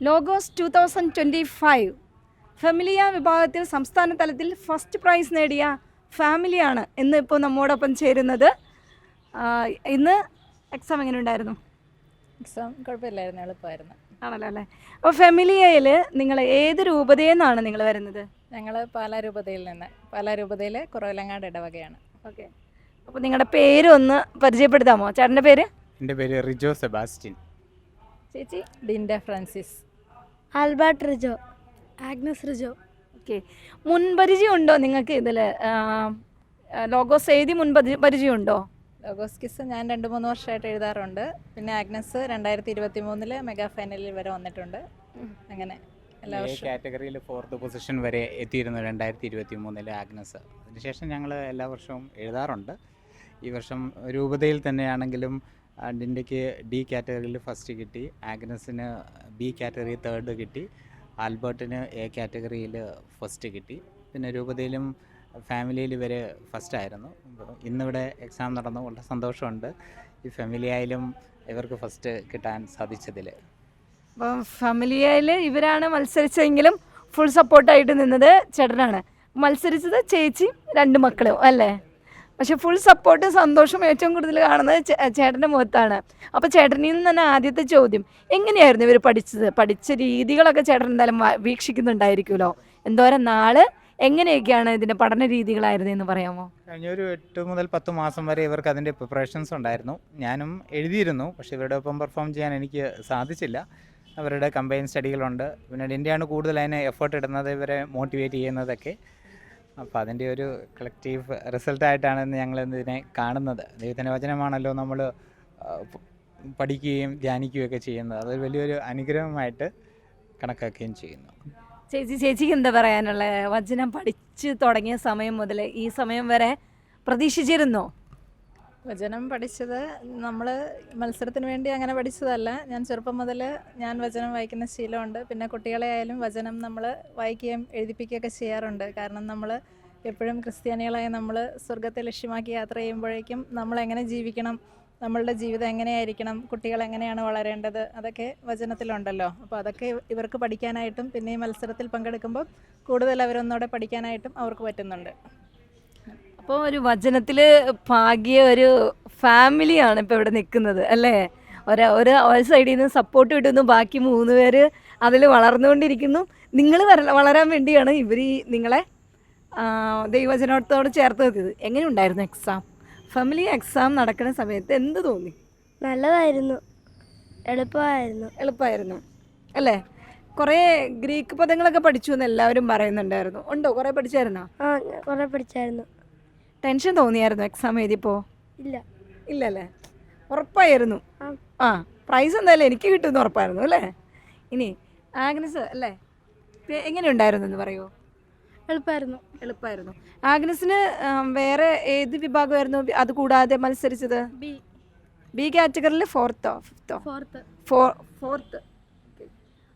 Logos two thousand twenty five ഫെമിലിയ വിഭാഗത്തിൽ സംസ്ഥാന തലത്തിൽ ഫസ്റ്റ് പ്രൈസ് നേടിയ ഫാമിലിയാണ് ഇന്ന് ഇപ്പോൾ നമ്മോടൊപ്പം ചേരുന്നത്. ഇന്ന് എക്സാം എങ്ങനെ ഉണ്ടായിരുന്നു എക്സാം കുഴപ്പമില്ലായിരുന്നു എളുപ്പമായിരുന്നു. ആണല്ലോ അല്ലേ? അപ്പോൾ ഫെമിലിയയിൽ നിങ്ങൾ ഏത് രൂപതയിൽ നിന്നാണ് നിങ്ങൾ വരുന്നത്? ഞങ്ങൾ പാലാരൂപതയിൽ നിന്ന്. പാലാരൂപതയിൽ കുറവിലങ്ങാട് ഇടവകയാണ്. ഓക്കെ. അപ്പോൾ നിങ്ങളുടെ പേര് ഒന്ന് പരിചയപ്പെടുത്താമോ? ചേട്ടന്റെ പേര്? എന്റെ പേര് റിജോ സെബാസ്റ്റ്യൻ. ചേച്ചി Dinda Francis. Albert Rijo Agnes Rijo. Okay. മുൻപരിചയം ഉണ്ടോ നിങ്ങൾക്ക് ഇതിൽ ലോഗോസ് എഴുതി മുൻപരിചയം ഉണ്ടോ ലോഗോസ് കിസ് ഞാൻ രണ്ട് മൂന്ന് വർഷമായിട്ട് എഴുതാറുണ്ട്. പിന്നെ ആഗ്നസ് രണ്ടായിരത്തി ഇരുപത്തി മൂന്നിൽ മെഗാ ഫൈനലിൽ വരെ വന്നിട്ടുണ്ട്. അങ്ങനെ എല്ലാ വർഷവും. കാറ്റഗറിയിൽ ഫോർത്ത് പൊസിഷൻ വരെ എത്തിയിരുന്നു രണ്ടായിരത്തി ഇരുപത്തി മൂന്നിലെ ആഗ്നസ് അതിനുശേഷം ഞങ്ങൾ എല്ലാ വർഷവും എഴുതാറുണ്ട്. ഈ വർഷം രൂപതയിൽ തന്നെയാണെങ്കിലും ഡിൻഡയ്ക്ക് ഡി കാറ്റഗറിയിൽ ഫസ്റ്റ് കിട്ടി ആഗ്നസിന് ബി കാറ്റഗറി തേർഡ് കിട്ടി ആൽബർട്ടിന് എ കാറ്റഗറിയിൽ ഫസ്റ്റ് കിട്ടി. പിന്നെ രൂപതയിലും ഫാമിലിയിൽ ഇവർ ഫസ്റ്റ് ആയിരുന്നു. ഇന്നിവിടെ എക്സാം നടന്നു വളരെ സന്തോഷമുണ്ട്. ഈ ഫാമിലിയായാലും ഇവർക്ക് ഫസ്റ്റ് കിട്ടാൻ സാധിച്ചതിൽ. അപ്പം ഫാമിലിയയിൽ ഇവരാണ് മത്സരിച്ചതെങ്കിലും ഫുൾ സപ്പോർട്ടായിട്ട് നിന്നത് ചേട്ടനാണ്. മത്സരിച്ചത് ചേച്ചി രണ്ട് മക്കളും അല്ലേ? പക്ഷെ ഫുൾ സപ്പോർട്ട് സന്തോഷം ഏറ്റവും കൂടുതൽ കാണുന്നത് ചേട്ടന്റെ മുഖത്താണ്. അപ്പോൾ ചേട്ടനിൽ നിന്ന് തന്നെ ആദ്യത്തെ ചോദ്യം എങ്ങനെയായിരുന്നു ഇവർ പഠിച്ചത്? പഠിച്ച രീതികളൊക്കെ ചേട്ടൻ എന്തായാലും വീക്ഷിക്കുന്നുണ്ടായിരിക്കുമല്ലോ. എന്തോരം നാൾ എങ്ങനെയൊക്കെയാണ് ഇതിന്റെ പഠന രീതികളായിരുന്നു എന്ന് പറയാമോ? കഴിഞ്ഞ ഒരു എട്ട് മുതൽ പത്ത് മാസം വരെ ഇവർക്ക് അതിന്റെ പ്രിപ്പറേഷൻസ് ഉണ്ടായിരുന്നു. ഞാനും എഴുതിയിരുന്നു പക്ഷെ ഇവരുടെ ഒപ്പം പെർഫോം ചെയ്യാൻ എനിക്ക് സാധിച്ചില്ല. അവരുടെ കമ്പൈൻ സ്റ്റഡികളുണ്ട് പിന്നെ ഇന്ത്യയാണ് കൂടുതൽ അതിനെ എഫേർട്ട് ഇടുന്നത് ഇവരെ മോട്ടിവേറ്റ് ചെയ്യുന്നതൊക്കെ. അപ്പോൾ അതിന്റെ ഒരു കളക്റ്റീവ് റിസൾട്ടായിട്ടാണ് ഇന്ന് ഞങ്ങൾ ഇതിനെ കാണുന്നത് ദൈവത്തിന്റെ വചനമാണല്ലോ നമ്മൾ പഠിക്കുകയും ധ്യാനിക്കുകയൊക്കെ ചെയ്യുന്നത്. അതൊരു വലിയൊരു അനുഗ്രഹമായിട്ട് കണക്കാക്കുകയും ചെയ്യുന്നു. ചേച്ചി ചേച്ചിക്ക് എന്താ പറയാനുള്ളത് വചനം പഠിച്ച് തുടങ്ങിയ സമയം മുതൽ ഈ സമയം വരെ പ്രതീക്ഷിച്ചിരുന്നോ? വചനം പഠിച്ചത് നമ്മൾ മത്സരത്തിന് വേണ്ടി അങ്ങനെ പഠിച്ചതല്ല. ഞാൻ ചെറുപ്പം മുതൽ ഞാൻ വചനം വായിക്കുന്ന ശീലമുണ്ട്. പിന്നെ കുട്ടികളെ ആയാലും വചനം നമ്മൾ വായിക്കുകയും എഴുതിപ്പിക്കുകയൊക്കെ ചെയ്യാറുണ്ട്. കാരണം നമ്മൾ എപ്പോഴും ക്രിസ്ത്യാനികളായ നമ്മൾ സ്വർഗത്തെ ലക്ഷ്യമാക്കി യാത്ര ചെയ്യുമ്പോഴേക്കും നമ്മൾ എങ്ങനെ ജീവിക്കണം നമ്മളുടെ ജീവിതം എങ്ങനെയായിരിക്കണം കുട്ടികൾ എങ്ങനെയാണ് വളരേണ്ടത് അതൊക്കെ വചനത്തിലുണ്ടല്ലോ. അപ്പോൾ അതൊക്കെ ഇവർക്ക് പഠിക്കാനായിട്ടും പിന്നെ ഈ മത്സരത്തിൽ പങ്കെടുക്കുമ്പോൾ കൂടുതൽ അവരൊന്നുകൂടെ പഠിക്കാനായിട്ടും അവർക്ക് പറ്റുന്നുണ്ട്. അപ്പോൾ ഒരു വചനത്തിൽ പാകിയ ഒരു ഫാമിലിയാണ് ഇപ്പോൾ ഇവിടെ നിൽക്കുന്നത് അല്ലേ? ഒരു ഒരു ഒരു സൈഡിൽ നിന്ന് സപ്പോർട്ട് കിട്ടുന്നു ബാക്കി മൂന്ന് പേര് അതിൽ വളർന്നുകൊണ്ടിരിക്കുന്നു. നിങ്ങൾ വളരാൻ വേണ്ടിയാണ് ഇവർ ഈ നിങ്ങളെ ആ, ദൈവവചനത്തോട് ചേർത്ത് നിർത്തിയത് എങ്ങനെ ഉണ്ടായിരുന്നു എക്സാം ഫാമിലി എക്സാം നടക്കുന്ന സമയത്ത് എന്ത് തോന്നി? നല്ലതായിരുന്നു. എളുപ്പമായിരുന്നു. എളുപ്പമായിരുന്നു അല്ലേ? കുറേ ഗ്രീക്ക് പദങ്ങളൊക്കെ പഠിച്ചു എന്ന് എല്ലാവരും പറയുന്നുണ്ടായിരുന്നു. ഉണ്ടോ? കുറേ പഠിച്ചായിരുന്നോ? ആ കുറേ പഠിച്ചായിരുന്നു. ടെൻഷൻ തോന്നിയായിരുന്നു എക്സാം എഴുതിയപ്പോൾ ഇല്ല. ഇല്ലല്ലേ? ഉറപ്പായിരുന്നു. ആ. പ്രൈസ് എന്തായാലും എനിക്ക് കിട്ടുമെന്ന് ഉറപ്പായിരുന്നു അല്ലേ? ഇനി ആഗ്നസ് അല്ലേ? എങ്ങനെ ഉണ്ടായിരുന്നു എന്ന് പറയുമോ എളുപ്പമായിരുന്നു എളുപ്പമായിരുന്നു ആഗ്നസിന് വേറെ ഏത് വിഭാഗമായിരുന്നു അത് കൂടാതെ മത്സരിച്ചത്? ബി. ബി കാറ്റഗറിയിൽ ഫോർത്തോ ഫിഫ്ത്തോ ഫോർത്ത് ഫോർ ഫോർത്ത്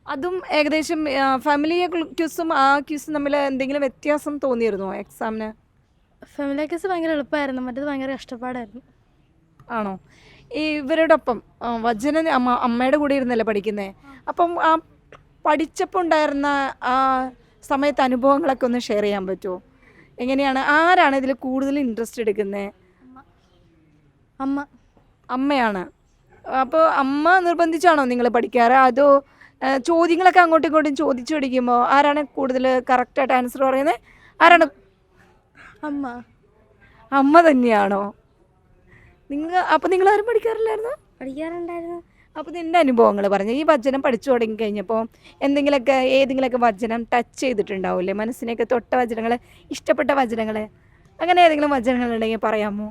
അതും ഏകദേശം ഫാമിലി ക്യൂസും ആ ക്യൂസും തമ്മിൽ എന്തെങ്കിലും വ്യത്യാസം തോന്നിയിരുന്നോ എക്സാമിന് ഫാമിലി കേസ് ഭയങ്കര എളുപ്പമായിരുന്നു. മറ്റേത് ഭയങ്കര കഷ്ടപ്പാടായിരുന്നു. ആണോ? ഈ ഇവരോടൊപ്പം ആ, വചന അമ്മ അമ്മയുടെ കൂടെ ഇരുന്നല്ലേ പഠിക്കുന്നത് അപ്പം ആ പഠിച്ചപ്പോൾ ഉണ്ടായിരുന്ന ആ സമയത്ത് അനുഭവങ്ങളൊക്കെ ഒന്ന് ഷെയർ ചെയ്യാൻ പറ്റുമോ? എങ്ങനെയാണ്? ആരാണ് ഇതിൽ കൂടുതൽ ഇൻട്രസ്റ്റ് എടുക്കുന്നത് അമ്മ. അമ്മയാണ്. അപ്പോൾ അമ്മ നിർബന്ധിച്ചാണോ നിങ്ങൾ പഠിക്കാറ്? അതോ ആ, ചോദ്യങ്ങളൊക്കെ അങ്ങോട്ടും ഇങ്ങോട്ടും ചോദിച്ചു പഠിക്കുമ്പോൾ ആരാണ് കൂടുതൽ കറക്റ്റായിട്ട് ആൻസർ പറയുന്നത് ആരാണ് അമ്മ. അമ്മ തന്നെയാണോ? നിങ്ങൾ അപ്പം നിങ്ങൾ ആരും പഠിക്കാറില്ലായിരുന്നു? പഠിക്കാറുണ്ടായിരുന്നു. അപ്പോൾ നിന്റെ അനുഭവങ്ങൾ പറഞ്ഞു? ഈ വചനം പഠിച്ചു തുടങ്ങി കഴിഞ്ഞപ്പോൾ എന്തെങ്കിലുമൊക്കെ ഏതെങ്കിലുമൊക്കെ വചനം ടച്ച് ചെയ്തിട്ടുണ്ടാവില്ലേ? മനസ്സിനെയൊക്കെ തൊട്ട വചനങ്ങൾ ഇഷ്ടപ്പെട്ട വചനങ്ങൾ അങ്ങനെ ഏതെങ്കിലും വചനങ്ങൾ ഉണ്ടെങ്കിൽ പറയാമോ?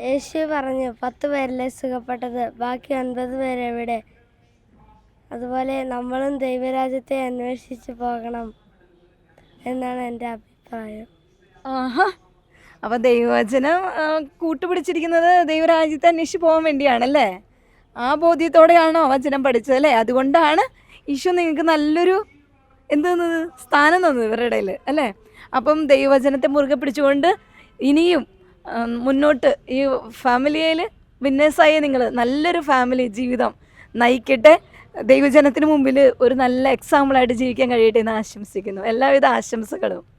യേശു പറഞ്ഞു പത്ത് പേരല്ലേ സുഖപ്പെട്ടത് ബാക്കി ഒൻപത് പേരെവിടെ അതുപോലെ നമ്മളും ദൈവരാജ്യത്തെ അന്വേഷിച്ച് പോകണം എന്നാണ് എന്റെ അഭിപ്രായം. ആഹാ. അപ്പോൾ ദൈവവചനം കൂട്ടുപിടിച്ചിരിക്കുന്നത് ദൈവരാജ്യത്തെ അന്വേഷിച്ച് പോകാൻ വേണ്ടിയാണല്ലേ? ആ ബോധ്യത്തോടെയാണോ വചനം പഠിച്ചത് അല്ലേ? അതുകൊണ്ടാണ് ഈശോ നിങ്ങൾക്ക് നല്ലൊരു എന്ത് തന്നത്? സ്ഥാനം തന്നത് ഇവരുടെ ഇടയിൽ അല്ലേ? അപ്പം ദൈവവചനത്തെ മുറുകെ പിടിച്ചുകൊണ്ട് ഇനിയും മുന്നോട്ട് ഈ ഫാമിലിയിൽ വിന്നേഴ്സായ നിങ്ങൾ നല്ലൊരു ഫാമിലി ജീവിതം നയിക്കട്ടെ. ദൈവജനത്തിന് മുമ്പിൽ ഒരു നല്ല എക്സാമ്പിളായിട്ട് ജീവിക്കാൻ കഴിയട്ടെ എന്ന് ആശംസിക്കുന്നു. എല്ലാവിധ ആശംസകളും.